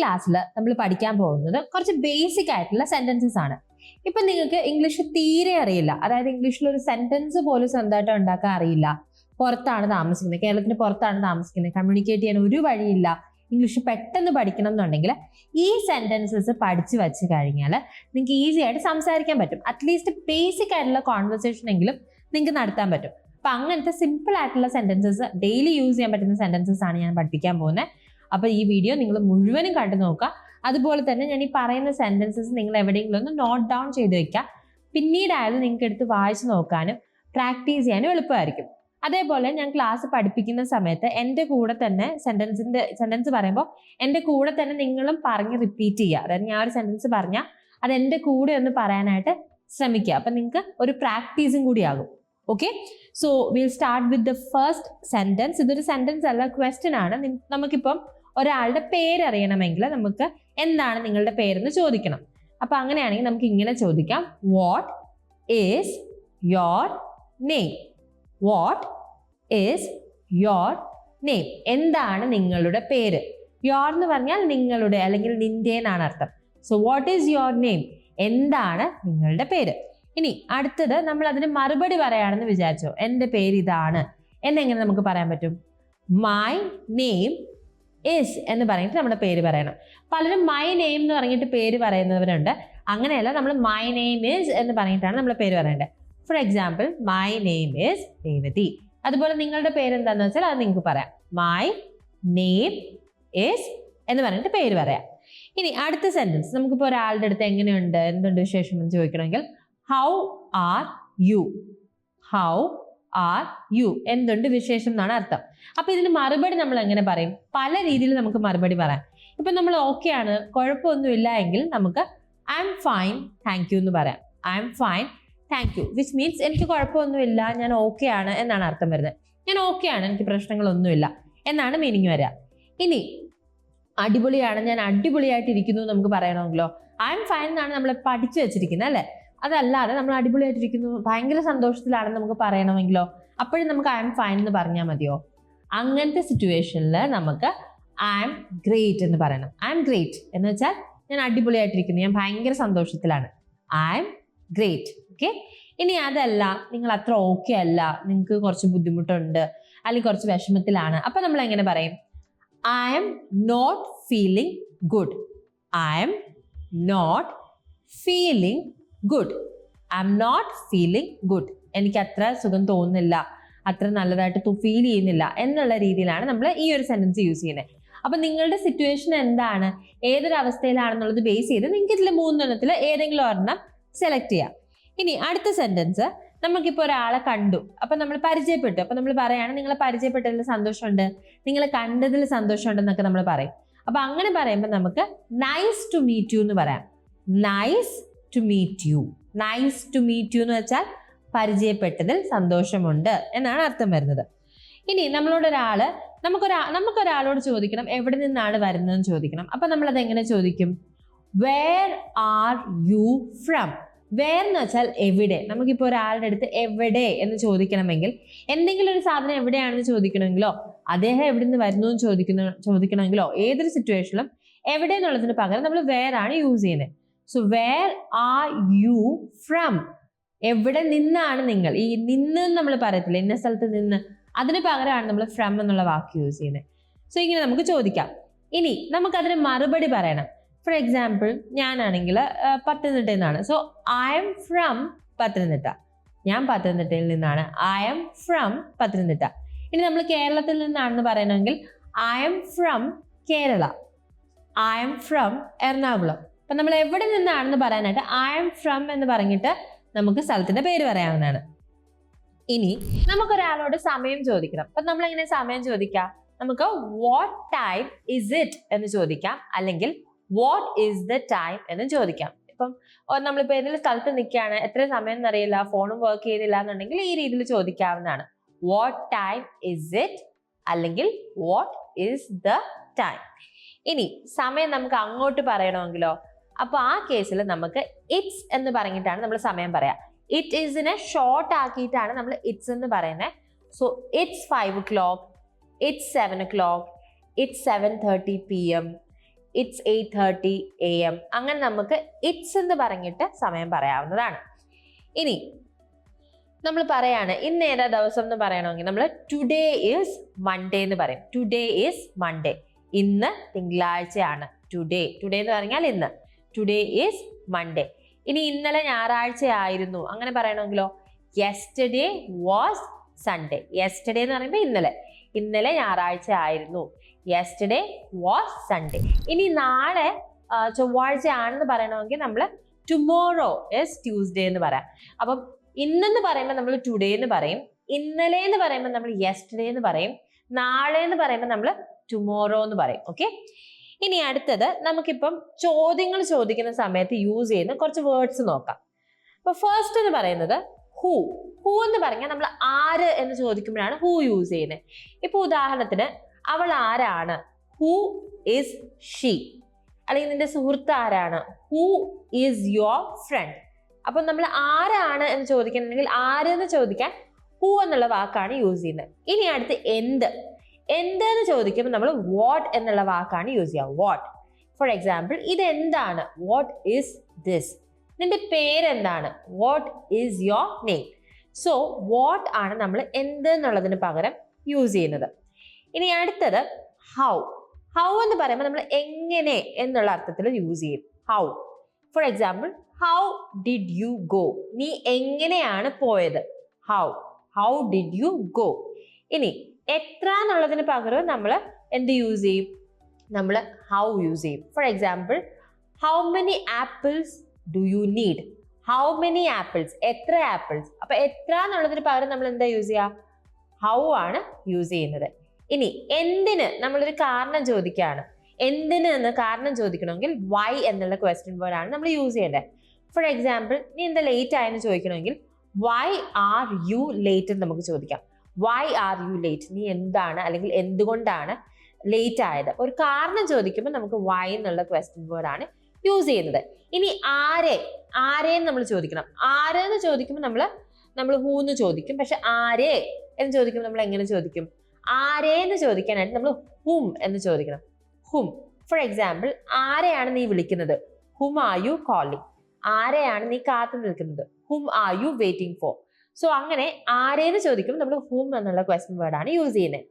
ക്ലാസ്സിൽ നമ്മൾ പഠിക്കാൻ പോകുന്നത് കുറച്ച് ബേസിക് ആയിട്ടുള്ള സെന്റൻസസ് ആണ്. ഇപ്പൊ നിങ്ങൾക്ക് ഇംഗ്ലീഷ് തീരെ അറിയില്ല. അതായത് ഇംഗ്ലീഷിൽ ഒരു സെന്റൻസ് പോലും സ്വന്തമായിട്ട് ഉണ്ടാക്കാൻ അറിയില്ല. പുറത്താണ് താമസിക്കുന്നത്. കേരളത്തിന് പുറത്താണ് താമസിക്കുന്നത്. കമ്മ്യൂണിക്കേറ്റ് ചെയ്യാൻ ഒരു വഴിയില്ല. ഇംഗ്ലീഷ് പെട്ടെന്ന് പഠിക്കണം എന്നുണ്ടെങ്കിൽ ഈ സെന്റൻസസ് പഠിച്ചു വെച്ച് കഴിഞ്ഞാൽ നിങ്ങൾക്ക് ഈസി ആയിട്ട് സംസാരിക്കാൻ പറ്റും. അറ്റ്ലീസ്റ്റ് ബേസിക് ആയിട്ടുള്ള കോൺവെർസേഷൻ എങ്കിലും നിങ്ങൾക്ക് നടത്താൻ പറ്റും. അപ്പൊ അങ്ങനത്തെ സിമ്പിൾ ആയിട്ടുള്ള സെന്റൻസസ് ഡെയിലി യൂസ് ചെയ്യാൻ പറ്റുന്ന സെന്റൻസസ് ആണ് ഞാൻ പഠിപ്പിക്കാൻ പോകുന്നത്. അപ്പൊ ഈ വീഡിയോ നിങ്ങൾ മുഴുവനും കണ്ടു നോക്കുക. അതുപോലെ തന്നെ ഞാൻ ഈ പറയുന്ന സെന്റൻസസ് നിങ്ങൾ എവിടെയെങ്കിലും ഒന്ന് നോട്ട് ഡൗൺ ചെയ്ത് വെക്കുക. പിന്നീടായാലും നിങ്ങൾക്ക് എടുത്ത് വായിച്ചു നോക്കാനും പ്രാക്ടീസ് ചെയ്യാനും എളുപ്പമായിരിക്കും. അതേപോലെ ഞാൻ ക്ലാസ് പഠിപ്പിക്കുന്ന സമയത്ത് എന്റെ കൂടെ തന്നെ സെന്റൻസിന്റെ സെന്റൻസ് പറയുമ്പോൾ എന്റെ കൂടെ തന്നെ നിങ്ങളും പറഞ്ഞ് റിപ്പീറ്റ് ചെയ്യുക. അതായത് ഞാൻ ഒരു സെന്റൻസ് പറഞ്ഞാൽ അത് എന്റെ കൂടെ ഒന്ന് പറയാനായിട്ട് ശ്രമിക്കുക. അപ്പം നിങ്ങൾക്ക് ഒരു പ്രാക്ടീസും കൂടി ആകും. Okay so will start with the first sentence ഇതൊരു സെന്റൻസ് അല്ല ക്വസ്റ്റ്യൻ ആണ്. നമുക്കിപ്പം ഒരാളുടെ പേരറിയണമെങ്കിൽ നമുക്ക് എന്താണ് നിങ്ങളുടെ പേരെന്ന് ചോദിക്കണം. അപ്പൊ അങ്ങനെയാണെങ്കിൽ നമുക്ക് ഇങ്ങനെ ചോദിക്കാം. What is your name what is your name എന്താണ് നിങ്ങളുടെ പേര്? യോർ എന്ന് പറഞ്ഞാൽ നിങ്ങളുടെ അല്ലെങ്കിൽ നിന്റെ എന്നാണ് അർത്ഥം. So what is your name എന്താണ് നിങ്ങളുടെ പേര്? ഇനി അടുത്തത് നമ്മൾ അതിന് മറുപടി പറയാണെന്ന് വിചാരിച്ചോ. എന്റെ പേര് ഇതാണ്. എന്നെങ്ങനെ നമുക്ക് പറയാൻ പറ്റും? മൈ നെയിം ഇസ് എന്ന് പറഞ്ഞിട്ട് നമ്മുടെ പേര് പറയണം. പലരും മൈ നെയിം എന്ന് പറഞ്ഞിട്ട് പേര് പറയുന്നവരുണ്ട്. അങ്ങനെയല്ല നമ്മൾ മൈ നെയിം ഈസ് എന്ന് പറഞ്ഞിട്ടാണ് നമ്മൾ പേര് പറയേണ്ടത്. For example my name is Revathi അതുപോലെ നിങ്ങളുടെ പേര് എന്താണെന്ന് വെച്ചാൽ അത് നിങ്ങൾക്ക് പറയാം. മൈ നെയിം ഈസ് എന്ന് പറഞ്ഞിട്ട് പേര് പറയാം. ഇനി അടുത്ത സെന്റൻസ് നമുക്കിപ്പോൾ ഒരാളുടെ അടുത്ത് എങ്ങനെയുണ്ട്? എന്തുണ്ട് വിശേഷം എന്ന് ചോദിക്കണമെങ്കിൽ how are you how are you എന്തുണ്ട് വിശേഷം എന്നാണ് അർത്ഥം. അപ്പൊ ഇതിന് മറുപടി നമ്മൾ എങ്ങനെ പറയും? പല രീതിയിൽ നമുക്ക് മറുപടി പറയാം. ഇപ്പൊ നമ്മൾ ഓക്കെ ആണ്. കുഴപ്പമൊന്നുമില്ല എങ്കിൽ നമുക്ക് I M fine thank you എന്ന് പറയാം. I'm fine thank you which means എനിക്ക് കുഴപ്പമൊന്നുമില്ല ഞാൻ ഓക്കെ ആണ് എന്നാണ് അർത്ഥം വരുന്നത്. ഞാൻ ഓക്കെ ആണ് എനിക്ക് പ്രശ്നങ്ങളൊന്നുമില്ല എന്നാണ് മീനിങ് വരിക. ഇനി അടിപൊളിയാണ് ഞാൻ അടിപൊളിയായിട്ട് ഇരിക്കുന്നു എന്ന് നമുക്ക് പറയണമെങ്കിലോ? ഐ എം ഫൈൻ എന്നാണ് നമ്മൾ പഠിച്ചു വെച്ചിരിക്കുന്നത് അല്ലേ? അതല്ലാതെ നമ്മൾ അടിപൊളിയായിട്ടിരിക്കുന്നു. ഭയങ്കര സന്തോഷത്തിലാണെന്ന് നമുക്ക് പറയണമെങ്കിലോ? അപ്പോഴും നമുക്ക് ഐ എം ഫൈൻ എന്ന് പറഞ്ഞാൽ മതിയോ? അങ്ങനത്തെ സിറ്റുവേഷനിൽ നമുക്ക് ഐ എം ഗ്രേറ്റ് എന്ന് പറയണം. ഐ എം ഗ്രേറ്റ് എന്ന് വെച്ചാൽ ഞാൻ അടിപൊളിയായിട്ടിരിക്കുന്നു. ഞാൻ ഭയങ്കര സന്തോഷത്തിലാണ്. ഐ എം ഗ്രേറ്റ് ഓക്കെ ഇനി അതല്ല. നിങ്ങൾ അത്ര ഓക്കെ അല്ല. നിങ്ങൾക്ക് കുറച്ച് ബുദ്ധിമുട്ടുണ്ട്. അല്ലെങ്കിൽ കുറച്ച് വിഷമത്തിലാണ്. അപ്പൊ നമ്മൾ എങ്ങനെ പറയും? I'm not feeling good I'm not feeling good I'm not feeling good എനിക്ക് അത്ര സുഖം തോന്നുന്നില്ല. അത്ര നല്ലതായിട്ട് ഫീൽ ചെയ്യുന്നില്ല എന്നുള്ള രീതിയിലാണ് നമ്മൾ ഈ ഒരു സെന്റൻസ് യൂസ് ചെയ്യുന്നത് അപ്പൊ നിങ്ങളുടെ സിറ്റുവേഷൻ എന്താണ്? ഏതൊരു അവസ്ഥയിലാണെന്നുള്ളത് ബേസ് ചെയ്ത് നിങ്ങൾക്ക് ഇതിൽ മൂന്നെണ്ണത്തിൽ ഏതെങ്കിലും ഒരെണ്ണം സെലക്ട് ചെയ്യാം. ഇനി അടുത്ത സെന്റൻസ് നമുക്കിപ്പോൾ ഒരാളെ കണ്ടു. അപ്പൊ നമ്മൾ പരിചയപ്പെട്ടു. അപ്പൊ നമ്മൾ പറയുകയാണ് നിങ്ങളെ പരിചയപ്പെട്ടതിൽ സന്തോഷമുണ്ട്. നിങ്ങളെ കണ്ടതിൽ സന്തോഷമുണ്ടെന്നൊക്കെ നമ്മൾ പറയും. അപ്പൊ അങ്ങനെ പറയുമ്പോൾ നമുക്ക് നൈസ് ടു മീറ്റ് യു എന്ന് പറയാം. Nice to meet you nice to meet you എന്ന് വെച്ചാൽ പരിചയപ്പെട്ടതിൽ സന്തോഷമുണ്ട് എന്നാണ് അർത്ഥം വരുന്നത്. ഇനി നമ്മളോട് ഒരാൾ നമുക്കൊരാ നമുക്കൊരാളോട് ചോദിക്കണം എവിടെ നിന്നാണ് വരുന്നതെന്ന് ചോദിക്കണം. അപ്പൊ നമ്മളത് എങ്ങനെ ചോദിക്കും? Where are you from where എന്ന് വെച്ചാൽ എവിടെ? നമുക്കിപ്പോൾ ഒരാളുടെ അടുത്ത് എവിടെ എന്ന് ചോദിക്കണമെങ്കിൽ എന്തെങ്കിലും ഒരു സാധനം എവിടെയാണെന്ന് ചോദിക്കണമെങ്കിലോ അദ്ദേഹം എവിടെ നിന്ന് വരുന്നു എന്ന് ചോദിക്കുന്ന ചോദിക്കണമെങ്കിലോ ഏതൊരു സിറ്റുവേഷനിലും എവിടെ എന്നുള്ളതിന് പകരം നമ്മൾ വേർ ആണ് യൂസ് ചെയ്യുന്നത്. So where are you from എവിടെ നിന്നാണ് നിങ്ങൾ? ഈ നിന്ന് നമ്മൾ പറയത്തില്ല? ഇന്ന സ്ഥലത്ത് നിന്ന്. അതിന് പകരമാണ് നമ്മൾ ഫ്രം എന്നുള്ള വാക്ക് യൂസ് ചെയ്യുന്നത്. സോ ഇങ്ങനെ നമുക്ക് ചോദിക്കാം. ഇനി നമുക്കതിന് മറുപടി പറയണം. ഫോർ എക്സാമ്പിൾ ഞാനാണെങ്കിൽ പത്തനംതിട്ടയിൽ നിന്നാണ്. So I'm from Pathanamthitta. ഞാൻ പത്തനംതിട്ടയിൽ നിന്നാണ്. I'm from Pathanamthitta. ഇനി നമ്മൾ കേരളത്തിൽ നിന്നാണെന്ന് പറയണമെങ്കിൽ I'm from Kerala. I'm from Ernakulam. അപ്പം നമ്മൾ എവിടെ നിന്നാണെന്ന് പറയാനായിട്ട് ഐ എം ഫ്രം എന്ന് പറഞ്ഞിട്ട് നമുക്ക് സ്ഥലത്തിന്റെ പേര് പറയാവുന്നതാണ്. ഇനി നമുക്കൊരാളോട് സമയം ചോദിക്കണം. അപ്പൊ നമ്മൾ എങ്ങനെ സമയം ചോദിക്കാം? നമുക്ക് വാട്ട് ടൈം ഇസ് ഇറ്റ് എന്ന് ചോദിക്കാം. അല്ലെങ്കിൽ വാട്ട് ഈസ് ദ ടൈം എന്ന് ചോദിക്കാം. ഇപ്പം നമ്മളിപ്പോ ഏതെങ്കിലും സ്ഥലത്ത് നിൽക്കുകയാണ്. എത്ര സമയം എന്നറിയില്ല. ഫോണും വർക്ക് ചെയ്തില്ല എന്നുണ്ടെങ്കിൽ ഈ രീതിയിൽ ചോദിക്കാവുന്നതാണ്. വാട്ട് ടൈം ഇസ് ഇറ്റ് അല്ലെങ്കിൽ വാട്ട് ഈസ് ദ ടൈം ഇനി സമയം നമുക്ക് അങ്ങോട്ട് പറയണമെങ്കിലോ? അപ്പൊ ആ കേസിൽ നമുക്ക് ഇറ്റ്സ് എന്ന് പറഞ്ഞിട്ടാണ് നമ്മൾ സമയം പറയാ. ഇറ്റ് ഈസിനെ ഷോർട്ട് ആക്കിയിട്ടാണ് നമ്മൾ ഇറ്റ്സ് എന്ന് പറയുന്നത് so it's five o'clock it's seven o'clock it's seven thirty P M it's eight thirty A M അങ്ങനെ നമുക്ക് ഇറ്റ്സ് എന്ന് പറഞ്ഞിട്ട് സമയം പറയാവുന്നതാണ്. ഇനി നമ്മൾ പറയാണ് ഇന്ന് ഏതാ ദിവസം എന്ന് പറയണമെങ്കിൽ നമ്മൾ ടുഡേ ഈസ് മൺഡേ എന്ന് പറയും. ടുഡേ ഈസ് മൺഡേ ഇന്ന് തിങ്കളാഴ്ചയാണ്. ടുഡേ ടുഡേ എന്ന് പറഞ്ഞാൽ ഇന്ന്. ടുഡേ ഈസ് മൺഡേ ഇനി ഇന്നലെ ഞായറാഴ്ച ആയിരുന്നു അങ്ങനെ പറയണമെങ്കിലോ? യെസ്റ്റർഡേ വാസ് സൺഡേ യെസ്റ്റർഡേ എന്ന് പറയുമ്പോൾ ഇന്നലെ. ഇന്നലെ ഞായറാഴ്ച ആയിരുന്നു യെസ്റ്റർഡേ വാസ് സൺഡേ ഇനി നാളെ ചൊവ്വാഴ്ച ആണെന്ന് പറയണമെങ്കിൽ നമ്മൾ ടുമോറോ ഇസ് ട്യൂസ്ഡേ എന്ന് പറയാം. അപ്പം ഇന്നെന്ന് പറയുമ്പോൾ നമ്മൾ ടുഡേ എന്ന് പറയും. ഇന്നലെ എന്ന് പറയുമ്പോൾ നമ്മൾ യെസ്റ്റർഡേ എന്ന് പറയും. നാളെ എന്ന് പറയുമ്പോൾ നമ്മൾ ടുമോറോ എന്ന് പറയും. ഓക്കെ ഇനി അടുത്തത് നമുക്കിപ്പം ചോദ്യങ്ങൾ ചോദിക്കുന്ന സമയത്ത് യൂസ് ചെയ്യുന്ന കുറച്ച് വേർഡ്സ് നോക്കാം. അപ്പൊ ഫസ്റ്റ് എന്ന് പറയുന്നത് ഹൂ ഹൂ എന്ന് പറഞ്ഞാൽ നമ്മൾ ആര് എന്ന് ചോദിക്കുമ്പോഴാണ് ഹൂ യൂസ് ചെയ്യുന്നത് ഇപ്പൊ ഉദാഹരണത്തിന് അവൾ ആരാണ്? ഹൂ ഇസ് ഷീ അല്ലെങ്കിൽ നിന്റെ സുഹൃത്ത് ആരാണ്? ഹൂ ഈസ് യുവർ ഫ്രണ്ട് അപ്പം നമ്മൾ ആരാണ് എന്ന് ചോദിക്കണമെങ്കിൽ ആര് എന്ന് ചോദിക്കാൻ ഹൂ എന്നുള്ള വാക്കാണ് യൂസ് ചെയ്യുന്നത് ഇനി അടുത്ത് എന്ത്? എന്ത് എന്ന് ചോദിക്കുമ്പോൾ നമ്മൾ വാട്ട് എന്നുള്ള വാക്കാണ് യൂസ് ചെയ്യുക വാട്ട് ഫോർ എക്സാമ്പിൾ ഇത് എന്താണ് വാട്ട് ഈസ് ദിസ് നിന്റെ പേരെന്താണ്? What is your name so what ആണ് നമ്മൾ എന്ത് എന്നുള്ളതിന് പകരം യൂസ് ചെയ്യുന്നത്. ഇനി അടുത്തത് ഹൗ ഹൗ എന്ന് പറയുമ്പോൾ നമ്മൾ എങ്ങനെ എന്നുള്ള അർത്ഥത്തിൽ യൂസ് ചെയ്യും. How for example how did you go നീ എങ്ങനെയാണ് പോയത്? How how did you go ഇനി എത്ര എന്നുള്ളതിന് പകരം നമ്മൾ എന്ത് യൂസ് ചെയ്യും? നമ്മൾ ഹൗ യൂസ് ചെയ്യും. For example how many apples do you need how many apples എത്ര ആപ്പിൾസ് അപ്പൊ എത്ര എന്നുള്ളതിന് പകരം നമ്മൾ എന്താ യൂസ് ചെയ്യുക ഹൗ ആണ് യൂസ് ചെയ്യുന്നത്. ഇനി എന്തിന് നമ്മളൊരു കാരണം ചോദിക്കുകയാണ്? എന്തിന് എന്ന് കാരണം ചോദിക്കണമെങ്കിൽ വൈ എന്നുള്ള ക്വസ്റ്റ്യൻ വേർഡ് ആണ് നമ്മൾ യൂസ് ചെയ്യേണ്ടത്. ഫോർ എക്സാമ്പിൾ നീ എന്താ ലേറ്റ് ആയെന്ന് ചോദിക്കണമെങ്കിൽ വൈ ആർ യു ലേറ്റ് എന്ന് നമുക്ക് ചോദിക്കാം. വൈ ആർ യു ലേറ്റ് നീ എന്താണ്? അല്ലെങ്കിൽ എന്തുകൊണ്ടാണ് ലേറ്റ് ആയത്? ഒരു കാരണം ചോദിക്കുമ്പോൾ നമുക്ക് വൈ എന്നുള്ള ക്വസ്റ്റ്യൻ വേർഡ് ആണ് യൂസ് ചെയ്യുന്നത്. ഇനി ആരെ? ആരെന്ന് നമ്മൾ ചോദിക്കണം. ആരെന്ന് ചോദിക്കുമ്പോൾ നമ്മൾ നമ്മൾ ഹൂ എന്ന് ചോദിക്കും. പക്ഷെ ആരെ എന്ന് ചോദിക്കുമ്പോൾ നമ്മൾ എങ്ങനെ ചോദിക്കും? ആരെ എന്ന് ചോദിക്കാനായിട്ട് നമ്മൾ ഹും എന്ന് ചോദിക്കണം. ഹും ഫോർ എക്സാമ്പിൾ ആരെയാണ് നീ വിളിക്കുന്നത്? ഹും ആർ യു കോളിംഗ് ആരെയാണ് നീ കാത്തു നിൽക്കുന്നത്? Whom are you waiting for so അങ്ങനെ ആരേന്ന് ചോദിക്കുമ്പോൾ നമ്മൾ ഹൂം എന്നുള്ള ക്വസ്റ്റ്യൻ വേർഡാണ് യൂസ് ചെയ്യുന്നത്.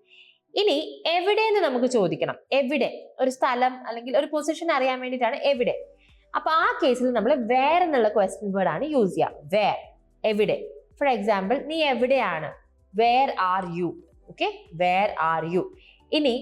ഇനി എവിടെ എന്ന് നമുക്ക് ചോദിക്കണം? എവിടെ? ഒരു സ്ഥലം അല്ലെങ്കിൽ ഒരു പൊസിഷൻ അറിയാൻ വേണ്ടിയിട്ടാണ് എവിടെ? അപ്പൊ ആ കേസിൽ നമ്മൾ വേർ എന്നുള്ള ക്വസ്റ്റ്യൻ വേർഡ് ആണ് യൂസ് ചെയ്യുക വേർ എവിടെ? ഫോർ എക്സാമ്പിൾ നീ എവിടെയാണ്? Where are you okay where are you ഇനി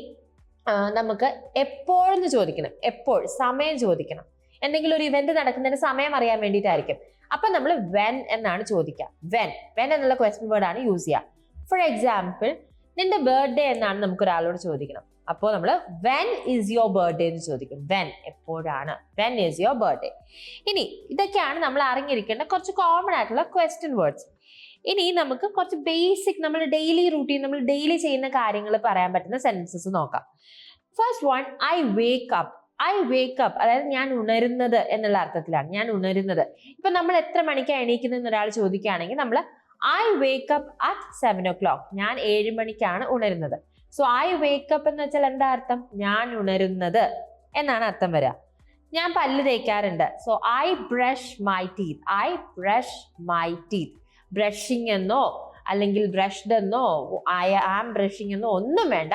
നമുക്ക് എപ്പോഴെന്ന് ചോദിക്കണം? എപ്പോൾ? സമയം ചോദിക്കണം. എന്തെങ്കിലും ഒരു ഇവന്റ് നടക്കുന്നതിന് സമയം അറിയാൻ വേണ്ടിയിട്ടായിരിക്കും. അപ്പൊ നമ്മൾ വെൻ എന്നാണ് ചോദിക്കുക. വെൻ വെൻ എന്നുള്ള ക്വസ്റ്റ്യൻ വേർഡ് ആണ് യൂസ് ചെയ്യുക. ഫോർ എക്സാമ്പിൾ നിന്റെ ബർത്ത്ഡേ എന്നാണ് നമുക്ക് ഒരാളോട് ചോദിക്കണം. അപ്പോൾ നമ്മൾ വെൻ ഈസ് യുവർ ബർത്ത്ഡേ എന്ന് ചോദിക്കും. വെൻ എപ്പോഴാണ്? വെൻ ഈസ് യുവർ ബർത്ത്ഡേ ഇനി ഇതൊക്കെയാണ് നമ്മൾ അറിഞ്ഞിരിക്കേണ്ട കുറച്ച് കോമൺ ആയിട്ടുള്ള ക്വസ്റ്റ്യൻ വേർഡ്സ് ഇനി നമുക്ക് കുറച്ച് ബേസിക് നമ്മൾ ഡെയിലി റൂട്ടീൻ നമ്മൾ ഡെയിലി ചെയ്യുന്ന കാര്യങ്ങൾ പറയാൻ പറ്റുന്ന സെന്റൻസസ് നോക്കാം. First one I wake up I wake up അതായത് ഞാൻ ഉണരുന്നത് എന്നുള്ള അർത്ഥത്തിലാണ്. ഞാൻ ഉണരുന്നത്. ഇപ്പൊ നമ്മൾ എത്ര മണിക്കാണ് എണീക്കുന്നത് ഒരാൾ ചോദിക്കുകയാണെങ്കിൽ നമ്മൾ I wake up at seven o'clock ഞാൻ ഏഴ് മണിക്കാണ് ഉണരുന്നത്. സോ ഐ വേക്ക് അപ്പ് എന്ന് വെച്ചാൽ എന്താ അർത്ഥം? ഞാൻ ഉണരുന്നത് എന്നാണ് അർത്ഥം വരിക. ഞാൻ പല്ല് തേക്കാറുണ്ട്. So I brush my teeth I brush my teeth brushing എന്നോ അല്ലെങ്കിൽ ബ്രഷ്ഡ് എന്നോ ഐ ആം ബ്രഷിംഗ് എന്നോ ഒന്നും വേണ്ട.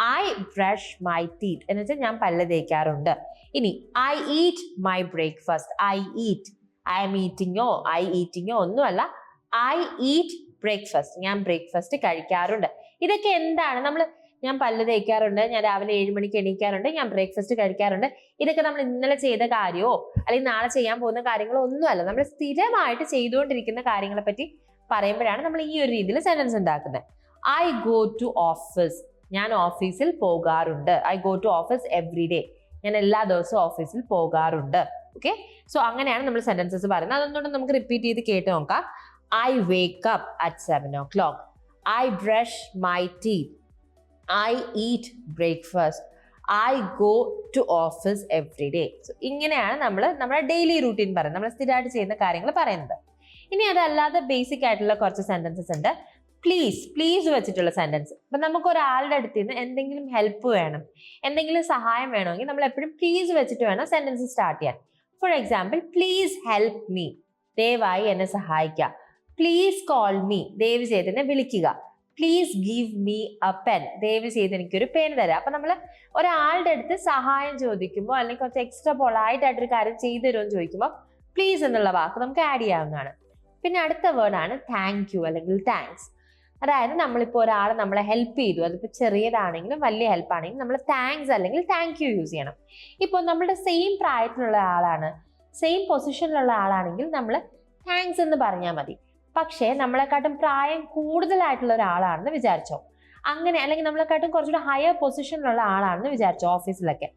ഐ ബ്രഷ് മൈ തീറ്റ് എന്ന് വെച്ചാൽ ഞാൻ പല്ല് തേക്കാറുണ്ട്. ഇനി I eat my breakfast I eat I'm ഈറ്റിങ്ങോ I ഈറ്റിങ്ങോ ഒന്നുമല്ല. ഐ ഈറ്റ് ബ്രേക്ക്ഫാസ്റ്റ് ഞാൻ ബ്രേക്ക്ഫാസ്റ്റ് കഴിക്കാറുണ്ട്. ഇതൊക്കെ എന്താണ്? നമ്മൾ ഞാൻ പല്ല് തേക്കാറുണ്ട് ഞാൻ രാവിലെ ഏഴ് മണിക്ക് എണീക്കാറുണ്ട് ഞാൻ ബ്രേക്ക്ഫാസ്റ്റ് കഴിക്കാറുണ്ട്. ഇതൊക്കെ നമ്മൾ ഇന്നലെ ചെയ്ത കാര്യമോ അല്ലെങ്കിൽ നാളെ ചെയ്യാൻ പോകുന്ന കാര്യങ്ങളോ ഒന്നുമല്ല. നമ്മൾ സ്ഥിരമായിട്ട് ചെയ്തുകൊണ്ടിരിക്കുന്ന കാര്യങ്ങളെ പറ്റി പറയുമ്പോഴാണ് നമ്മൾ ഈ ഒരു രീതിയിൽ സെന്റൻസ് ഉണ്ടാക്കുന്നത്. ഐ ഗോ ടു ഓഫീസ് ഞാൻ ഓഫീസിൽ പോകാറുണ്ട്. I go to office every day ഞാൻ എല്ലാ ദിവസവും ഓഫീസിൽ പോകാറുണ്ട്. ഓക്കെ സോ അങ്ങനെയാണ് നമ്മൾ സെന്റൻസസ് പറയുന്നത്. അതൊന്നുകൊണ്ട് നമുക്ക് റിപ്പീറ്റ് ചെയ്ത് കേട്ട് നോക്കാം? I wake up at seven o'clock I brush my teeth I eat breakfast I go to office every day so ഇങ്ങനെയാണ് നമ്മൾ നമ്മുടെ ഡെയിലി റൂട്ടീൻ പറയുന്നത്. നമ്മൾ സ്ഥിരമായിട്ട് ചെയ്യുന്ന കാര്യങ്ങൾ പറയുന്നത്. ഇനി അതല്ലാതെ ബേസിക് ആയിട്ടുള്ള കുറച്ച് സെന്റൻസസ് ഉണ്ട്. പ്ലീസ് പ്ലീസ് വെച്ചിട്ടുള്ള സെന്റൻസ് ഇപ്പൊ നമുക്ക് ഒരാളുടെ അടുത്ത് നിന്ന് എന്തെങ്കിലും ഹെൽപ്പ് വേണം എന്തെങ്കിലും സഹായം വേണമെങ്കിൽ നമ്മൾ എപ്പോഴും പ്ലീസ് വെച്ചിട്ട് വേണം സെന്റൻസ് സ്റ്റാർട്ട് ചെയ്യാൻ. For example please help me ദയവായി എന്നെ സഹായിക്കുക പ്ലീസ് കോൾ മീ ദയവ് ചെയ്ത് എന്നെ വിളിക്കുക. Please give me a pen ദയവ് ചെയ്ത് എനിക്കൊരു പെൻ തരാം. അപ്പൊ നമ്മൾ ഒരാളുടെ അടുത്ത് സഹായം ചോദിക്കുമ്പോൾ അല്ലെങ്കിൽ കുറച്ച് എക്സ്ട്രാ പൊളായിട്ടായിട്ടൊരു കാര്യം ചെയ്തു തരുമെന്ന് ചോദിക്കുമ്പോൾ പ്ലീസ് എന്നുള്ള വാക്ക് നമുക്ക് ആഡ് ചെയ്യാവുന്നതാണ്. പിന്നെ അടുത്ത വേർഡാണ് താങ്ക് യു അല്ലെങ്കിൽ താങ്ക്സ് അതായത് നമ്മളിപ്പോൾ ഒരാൾ നമ്മളെ ഹെൽപ്പ് ചെയ്തു. അതിപ്പോൾ ചെറിയതാണെങ്കിലും വലിയ ഹെൽപ്പ് ആണെങ്കിലും നമ്മൾ താങ്ക്സ് അല്ലെങ്കിൽ താങ്ക് യു യൂസ് ചെയ്യണം. ഇപ്പോൾ നമ്മുടെ സെയിം പ്രായത്തിലുള്ള ആളാണ്. സെയിം പൊസിഷനിലുള്ള ആളാണെങ്കിൽ നമ്മൾ താങ്ക്സ് എന്ന് പറഞ്ഞാൽ മതി. പക്ഷേ നമ്മളെക്കാട്ടും പ്രായം കൂടുതലായിട്ടുള്ള ഒരാളാണെന്ന് വിചാരിച്ചോ. അങ്ങനെ അല്ലെങ്കിൽ നമ്മളെക്കാട്ടും കുറച്ചുകൂടി ഹയർ പൊസിഷനിലുള്ള ആളാണെന്ന് വിചാരിച്ചോ ഓഫീസിലൊക്കെ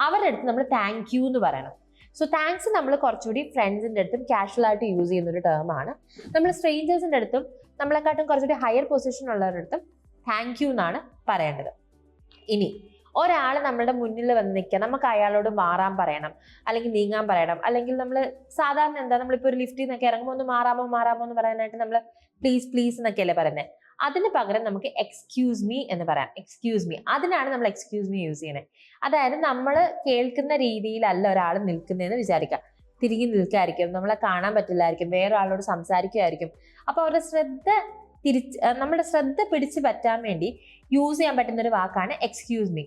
അവരുടെ അടുത്ത് നമ്മൾ താങ്ക് യു എന്ന് പറയണം. സോ താങ്ക്സ് നമ്മൾ കുറച്ചുകൂടി ഫ്രണ്ട്സിന്റെ അടുത്തും കാഷ്വൽ ആയിട്ട് യൂസ് ചെയ്യുന്ന ഒരു ടേം ആണ്. നമ്മൾ സ്ട്രേഞ്ചേഴ്സിന്റെ അടുത്തും നമ്മളെക്കാട്ടും കുറച്ചുകൂടി ഹയർ പൊസിഷൻ ഉള്ളവരുടെ അടുത്തും താങ്ക് യു എന്നാണ് പറയേണ്ടത്. ഇനി ഒരാൾ നമ്മളുടെ മുന്നിൽ വന്ന് നിൽക്കുക നമുക്ക് അയാളോട് മാറാൻ പറയണം അല്ലെങ്കിൽ നീങ്ങാൻ പറയണം അല്ലെങ്കിൽ നമ്മൾ സാധാരണ എന്താ നമ്മളിപ്പോൾ ഒരു ലിഫ്റ്റിൽ നിന്നൊക്കെ ഇറങ്ങുമ്പോൾ ഒന്ന് മാറാമോ മാറാമോ എന്ന് പറയാനായിട്ട് നമ്മൾ പ്ലീസ് പ്ലീസ് എന്നൊക്കെയല്ലേ പറയുന്നത് അതിന് പകരം നമുക്ക് എക്സ്ക്യൂസ് മീ എന്ന് പറയാം. എക്സ്ക്യൂസ് മീ അതിനാണ് നമ്മൾ എക്സ്ക്യൂസ് മീ യൂസ് ചെയ്യുന്നത് അതായത് നമ്മൾ കേൾക്കുന്ന രീതിയിലല്ല ഒരാൾ നിൽക്കുന്നതെന്ന് വിചാരിക്കാം. തിരികെ നിൽക്കായിരിക്കും. നമ്മളെ കാണാൻ പറ്റില്ലായിരിക്കും. വേറെ ആളോട് സംസാരിക്കുമായിരിക്കും. അപ്പോൾ അവരുടെ ശ്രദ്ധ തിരിച്ച് നമ്മുടെ ശ്രദ്ധ പിടിച്ചു പറ്റാൻ വേണ്ടി യൂസ് ചെയ്യാൻ പറ്റുന്ന ഒരു വാക്കാണ് excuse me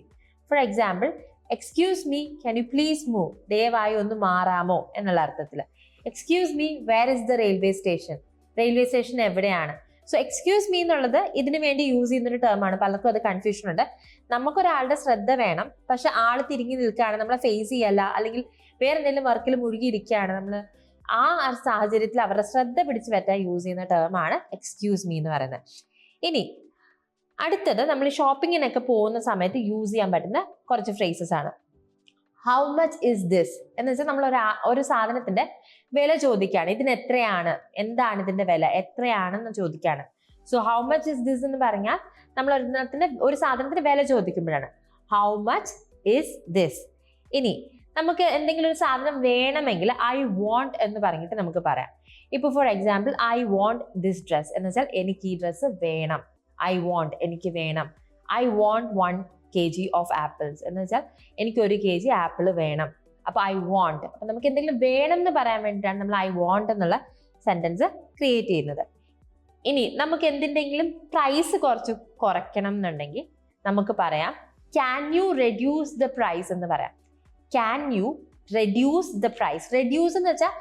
for example excuse me can you please move ദയവായി ഒന്ന് മാറാമോ? എന്നുള്ള അർത്ഥത്തിൽ excuse me where is the railway station railway station എവിടെയാണ്? സോ എക്സ്ക്യൂസ് മീ എന്നുള്ളത് ഇതിനു വേണ്ടി യൂസ് ചെയ്യുന്ന ഒരു ടേമാണ് പലർക്കും അത് കൺഫ്യൂഷൻ ഉണ്ട്. നമുക്കൊരാളുടെ ശ്രദ്ധ വേണം. പക്ഷെ ആൾ തിരിഞ്ഞു നിൽക്കുകയാണ് നമ്മളെ ഫേസ് ചെയ്യല്ല. അല്ലെങ്കിൽ വേറെ എന്തെങ്കിലും വർക്കിൽ മുഴുകിയിരിക്കുകയാണ്. നമ്മൾ ആ ഒരു സാഹചര്യത്തിൽ അവരുടെ ശ്രദ്ധ പിടിച്ചു പറ്റാൻ യൂസ് ചെയ്യുന്ന ടേമാണ് എക്സ്ക്യൂസ് മീ എന്ന് പറയുന്നത്. ഇനി അടുത്തത് നമ്മൾ ഷോപ്പിങ്ങിനൊക്കെ പോകുന്ന സമയത്ത് യൂസ് ചെയ്യാൻ പറ്റുന്ന കുറച്ച് ഫ്രേസസ് ആണ്. ഹൗ മച്ച് ഇസ് ദിസ് എന്ന് വെച്ചാൽ നമ്മൾ ഒരു ഒരു സാധനത്തിന്റെ വില ചോദിക്കുകയാണ്. ഇതിന് എത്രയാണ്? എന്താണ് ഇതിന്റെ വില? എത്രയാണെന്ന് ചോദിക്കുകയാണ്. So how much is this എന്ന് പറഞ്ഞാൽ നമ്മൾ ഒരെണ്ണത്തിന്റെ ഒരു സാധനത്തിന്റെ വില ചോദിക്കുമ്പോഴാണ്. ഹൗ മച്ച് ഇസ് ദിസ് ഇനി നമുക്ക് എന്തെങ്കിലും ഒരു സാധനം വേണമെങ്കിൽ ഐ വോണ്ട് എന്ന് പറഞ്ഞിട്ട് നമുക്ക് പറയാം. ഇപ്പോൾ for example I want this dress എന്ന് വെച്ചാൽ എനിക്ക് ഈ ഡ്രസ്സ് വേണം. ഐ വോണ്ട് എനിക്ക് വേണം. I want one K G of apples എന്ന് വെച്ചാൽ എനിക്ക് ഒരു കെ ജി ആപ്പിൾ വേണം. അപ്പോൾ ഐ വോണ്ട് അപ്പം നമുക്ക് എന്തെങ്കിലും വേണം എന്ന് പറയാൻ വേണ്ടിയിട്ടാണ് നമ്മൾ ഐ വോണ്ട് എന്നുള്ള സെന്റൻസ് ക്രിയേറ്റ് ചെയ്യുന്നത്. ഇനി നമുക്ക് എന്തിന്റെങ്കിലും പ്രൈസ് കുറച്ച് കുറയ്ക്കണം എന്നുണ്ടെങ്കിൽ നമുക്ക് പറയാം can you reduce the price എന്ന് പറയാം. Can you reduce the price reduce എന്ന് വെച്ചാൽ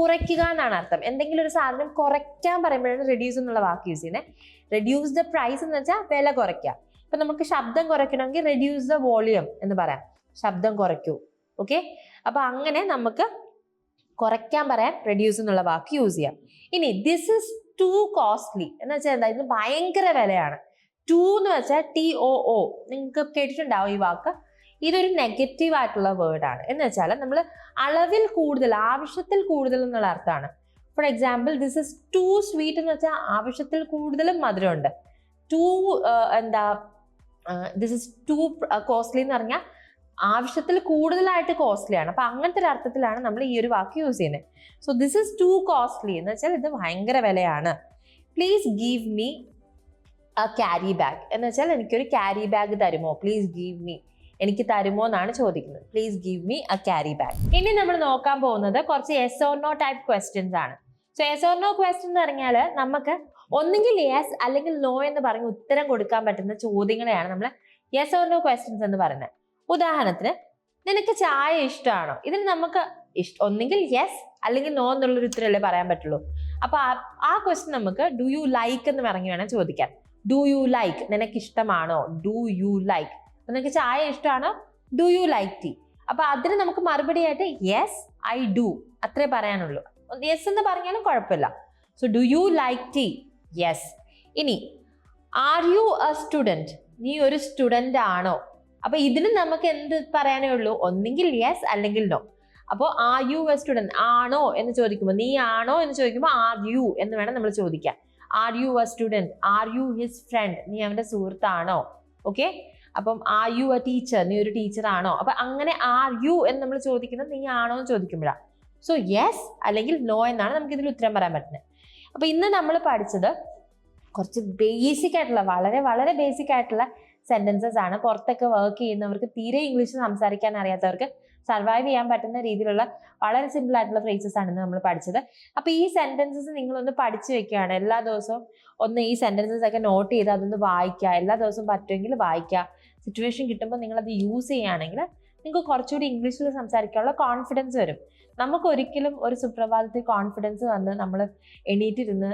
കുറയ്ക്കുക എന്നാണ് അർത്ഥം. എന്തെങ്കിലും ഒരു സാധനം കുറയ്ക്കാൻ പറയുമ്പോഴാണ് റെഡ്യൂസ് എന്നുള്ള വാക്ക് യൂസ് ചെയ്യുന്നത് റെഡ്യൂസ് ദ പ്രൈസ് എന്ന് വെച്ചാൽ വില കുറയ്ക്കുക. ഇപ്പൊ നമുക്ക് ശബ്ദം കുറയ്ക്കണമെങ്കിൽ റെഡ്യൂസ് ദ വോളിയം എന്ന് പറയാം. ശബ്ദം കുറയ്ക്കൂ. ഓക്കെ അപ്പൊ അങ്ങനെ നമുക്ക് കുറയ്ക്കാൻ പറയാം റെഡ്യൂസ് എന്നുള്ള വാക്ക് യൂസ് ചെയ്യാം. ഇനി ദിസ് ഇസ് ടു കോസ്റ്റ്ലി എന്ന് വെച്ചാൽ എന്താ? ഇത് ഭയങ്കര വിലയാണ്. ടു എന്ന് വെച്ചാൽ ടി ഒ ഒ നിങ്ങൾക്ക് കേട്ടിട്ടുണ്ടാവും ഈ വാക്ക്. ഇതൊരു നെഗറ്റീവ് ആയിട്ടുള്ള വേർഡാണ് എന്ന് വെച്ചാൽ നമ്മൾ അളവിൽ കൂടുതൽ ആവശ്യത്തിൽ കൂടുതൽ എന്നുള്ള അർത്ഥമാണ്. For example this is too sweet എന്ന് വെച്ചാൽ ആവശ്യത്തിൽ കൂടുതലും മധുരമുണ്ട്. ടു എന്താ ദിസ് ഇസ് ടു കോസ്റ്റ്ലി എന്ന് പറഞ്ഞാൽ ആവശ്യത്തിൽ കൂടുതലായിട്ട് കോസ്റ്റ്ലി ആണ്. അപ്പൊ അങ്ങനത്തെ ഒരു അർത്ഥത്തിലാണ് നമ്മൾ ഈ ഒരു വാക്ക് യൂസ് ചെയ്യുന്നത്. So this is too costly എന്ന് വെച്ചാൽ ഇത് ഭയങ്കര വിലയാണ്. Please give me carry bag എന്ന് വെച്ചാൽ എനിക്കൊരു ക്യാരി ബാഗ് തരുമോ? പ്ലീസ് ഗീവ് മീ എനിക്ക് തരുമോ എന്നാണ് ചോദിക്കുന്നത്. Please give me a carry bag ഇനി നമ്മൾ നോക്കാൻ പോകുന്നത് കുറച്ച് yes or no type questions ആണ്. So yes or no question എന്ന് പറഞ്ഞാൽ നമുക്ക് ഒന്നുകിൽ യെസ് അല്ലെങ്കിൽ നോ എന്ന് പറഞ്ഞ് ഉത്തരം കൊടുക്കാൻ പറ്റുന്ന ചോദ്യങ്ങളെയാണ് നമ്മൾ യെസ് ഓർ നോ ക്വസ്റ്റ്യൻസ് എന്ന് പറയുന്നത്. ഉദാഹരണത്തിന് നിനക്ക് ചായ ഇഷ്ടമാണോ? ഇതിന് നമുക്ക് ഇഷ്ട ഒന്നെങ്കിൽ യെസ് അല്ലെങ്കിൽ നോ എന്നുള്ളൊരു ഉത്തരമല്ലേ പറയാൻ പറ്റുള്ളൂ. അപ്പൊ ആ- ആ ക്വസ്റ്റ്യൻ നമുക്ക് ഡു യു ലൈക്ക് എന്ന് പറഞ്ഞ് വേണം ചോദിക്കാൻ. ഡു യു ലൈക്ക് നിനക്ക് ഇഷ്ടമാണോ? ഡു യു ലൈക്ക് നിനക്ക് ചായ ഇഷ്ടമാണോ? ഡു യു ലൈക്ക് ടീ അപ്പൊ അതിന് നമുക്ക് മറുപടി ആയിട്ട് യെസ് ഐ ഡു അത്രേ പറയാനുള്ളൂ. യെസ് എന്ന് പറഞ്ഞാലും കുഴപ്പമില്ല. So do you like tea yes ഇനി ആർ യു എ സ്റ്റുഡന്റ് നീ ഒരു സ്റ്റുഡന്റ് ആണോ? അപ്പൊ ഇതിന് നമുക്ക് എന്ത് പറയാനേ ഉള്ളൂ? ഒന്നെങ്കിൽ യെസ് അല്ലെങ്കിൽ നോ അപ്പോൾ ആർ യു എ സ്റ്റുഡന്റ് ആണോ എന്ന് ചോദിക്കുമ്പോൾ നീ ആണോ എന്ന് ചോദിക്കുമ്പോൾ ആർ യു എന്ന് വേണം നമ്മൾ ചോദിക്കാൻ. Are you a student are you his friend നീ അവന്റെ സുഹൃത്താണോ? ഓക്കെ അപ്പം ആർ യു എ ടീച്ചർ നീ ഒരു ടീച്ചർ ആണോ? അപ്പൊ അങ്ങനെ ആർ യു എന്ന് നമ്മൾ ചോദിക്കുന്നത് നീ ആണോ എന്ന് ചോദിക്കുമ്പോഴാണ് സോ യെസ് അല്ലെങ്കിൽ നോ എന്നാണ് നമുക്ക് ഇതിൽ ഉത്തരം പറയാൻ പറ്റുന്നത്. അപ്പൊ ഇന്ന് നമ്മൾ പഠിച്ചത് കുറച്ച് ബേസിക് ആയിട്ടുള്ള വളരെ വളരെ ബേസിക് ആയിട്ടുള്ള സെന്റൻസസ് ആണ്. പുറത്തൊക്കെ വർക്ക് ചെയ്യുന്നവർക്ക് തീരെ ഇംഗ്ലീഷ് സംസാരിക്കാൻ അറിയാത്തവർക്ക് സർവൈവ് ചെയ്യാൻ പറ്റുന്ന രീതിയിലുള്ള വളരെ സിമ്പിൾ ആയിട്ടുള്ള ഫ്രേസസ് ആണ് ഇന്ന് നമ്മൾ പഠിച്ചത്. അപ്പൊ ഈ സെന്റൻസസ് നിങ്ങളൊന്ന് പഠിച്ചു വെക്കുകയാണ്. എല്ലാ ദിവസവും ഒന്ന് ഈ സെന്റൻസസ് ഒക്കെ നോട്ട് ചെയ്ത് അതൊന്ന് വായിക്കുക. എല്ലാ ദിവസവും പറ്റുമെങ്കിൽ വായിക്കുക. സിറ്റുവേഷൻ കിട്ടുമ്പോൾ നിങ്ങളത് യൂസ് ചെയ്യുകയാണെങ്കിൽ നിങ്ങൾക്ക് കുറച്ചുകൂടി ഇംഗ്ലീഷിൽ സംസാരിക്കാനുള്ള കോൺഫിഡൻസ് വരും. നമുക്ക് ഒരിക്കലും ഒരു സുപ്രഭാതത്തിൽ കോൺഫിഡൻസ് വന്ന് നമ്മൾ എണീറ്റിരുന്ന്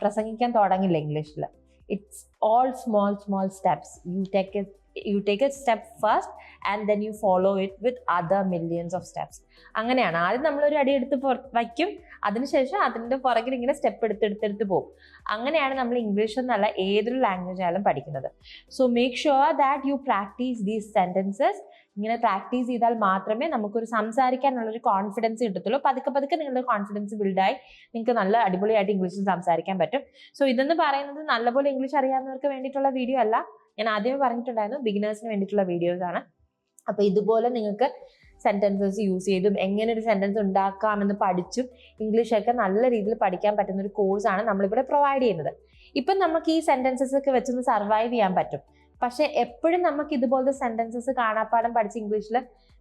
പ്രസംഗിക്കാൻ തുടങ്ങില്ല ഇംഗ്ലീഷിൽ it's all small small steps you take you take a step first and then you follow it with other millions of steps അങ്ങനെയാണ്. ആദ്യം നമ്മളൊരു അടി എടുത്ത് വയ്ക്കും. അതിനുശേഷം അതിന്റെ പുറകിൽ ഇങ്ങനെ സ്റ്റെപ്പ് എടുത്തെടുത്തെടുത്ത് പോകും. അങ്ങനെയാണ് നമ്മൾ ഇംഗ്ലീഷ് എന്നല്ല ഏതൊരു ലാംഗ്വേജ് ആയാലും പഠിക്കുന്നത്. So make sure that you practise these sentences ഇങ്ങനെ പ്രാക്ടീസ് ചെയ്താൽ മാത്രമേ നമുക്കൊരു സംസാരിക്കാനുള്ള ഒരു കോൺഫിഡൻസ് കിട്ടത്തുള്ളൂ. പതുക്കെ പതുക്കെ നിങ്ങളുടെ കോൺഫിഡൻസ് ബിൽഡായി നിങ്ങൾക്ക് നല്ല അടിപൊളിയായിട്ട് ഇംഗ്ലീഷിൽ സംസാരിക്കാൻ പറ്റും. സോ ഇതെന്ന് പറയുന്നത് നല്ലപോലെ ഇംഗ്ലീഷ് അറിയാവുന്നവർക്ക് വേണ്ടിയിട്ടുള്ള വീഡിയോ അല്ല. ഞാൻ ആദ്യമേ പറഞ്ഞിട്ടുണ്ടായിരുന്നു ബിഗിനേഴ്സിന് വേണ്ടിയിട്ടുള്ള വീഡിയോസ് ആണ്. അപ്പോൾ ഇതുപോലെ നിങ്ങൾക്ക് സെന്റൻസസ് യൂസ് ചെയ്തും എങ്ങനെ ഒരു സെന്റൻസ് ഉണ്ടാക്കാമെന്ന് പഠിച്ചും ഇംഗ്ലീഷൊക്കെ നല്ല രീതിയിൽ പഠിക്കാൻ പറ്റുന്ന ഒരു കോഴ്സാണ് നമ്മളിവിടെ പ്രൊവൈഡ് ചെയ്യുന്നത്. ഇപ്പം നമുക്ക് ഈ സെന്റൻസസ് ഒക്കെ വെച്ചൊന്ന് സർവൈവ് ചെയ്യാൻ പറ്റും. പക്ഷെ എപ്പോഴും നമുക്ക് ഇതുപോലത്തെ സെന്റൻസസ് കാണാപ്പാടം പഠിച്ച് ഇംഗ്ലീഷിൽ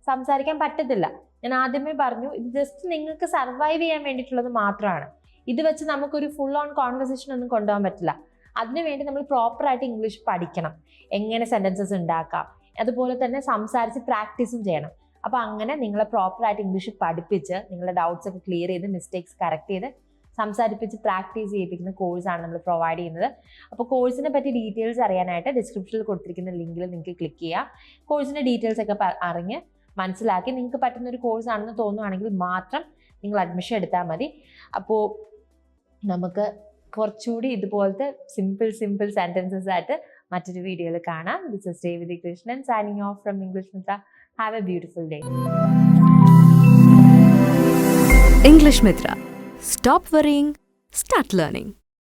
സംസാരിക്കാൻ പറ്റത്തില്ല. ഞാൻ ആദ്യമേ പറഞ്ഞു ഇത് ജസ്റ്റ് നിങ്ങൾക്ക് സർവൈവ് ചെയ്യാൻ വേണ്ടിയിട്ടുള്ളത് മാത്രമാണ്. ഇത് വെച്ച് നമുക്കൊരു ഫുൾ ഓൺ കോൺവെർസേഷൻ ഒന്നും കൊണ്ടുപോകാൻ പറ്റില്ല. അതിനുവേണ്ടി നമ്മൾ പ്രോപ്പറായിട്ട് ഇംഗ്ലീഷ് പഠിക്കണം. എങ്ങനെ സെന്റൻസസ് ഉണ്ടാക്കാം. അതുപോലെ തന്നെ സംസാരിച്ച് പ്രാക്ടീസും ചെയ്യണം. അപ്പോൾ അങ്ങനെ നിങ്ങളെ പ്രോപ്പറായിട്ട് ഇംഗ്ലീഷ് പഠിപ്പിച്ച് നിങ്ങളുടെ ഡൗട്ട്സ് ഒക്കെ ക്ലിയർ ചെയ്ത് മിസ്റ്റേക്സ് കറക്റ്റ് ചെയ്ത് സംസാരിപ്പിച്ച് പ്രാക്ടീസ് ചെയ്യിപ്പിക്കുന്ന കോഴ്സാണ് നമ്മൾ പ്രൊവൈഡ് ചെയ്യുന്നത്. അപ്പോൾ കോഴ്സിനെ പറ്റി ഡീറ്റെയിൽസ് അറിയാനായിട്ട് ഡിസ്ക്രിപ്ഷനിൽ കൊടുത്തിരിക്കുന്ന ലിങ്കിൽ നിങ്ങൾക്ക് ക്ലിക്ക് ചെയ്യാം. കോഴ്സിന്റെ ഡീറ്റെയിൽസ് ഒക്കെ അറിഞ്ഞ് മനസ്സിലാക്കി നിങ്ങൾക്ക് പറ്റുന്ന ഒരു കോഴ്സ് ആണെന്ന് തോന്നുവാണെങ്കിൽ മാത്രം നിങ്ങൾ അഡ്മിഷൻ എടുത്താൽ മതി. അപ്പോൾ നമുക്ക് കുറച്ചുകൂടി ഇതുപോലത്തെ സിമ്പിൾ സിമ്പിൾ സെന്റൻസസ് ആയിട്ട് മറ്റൊരു വീഡിയോയിൽ കാണാം. This is Revathi Krishnan signing off from English Mitra have a beautiful day English Mitra stop worrying start learning.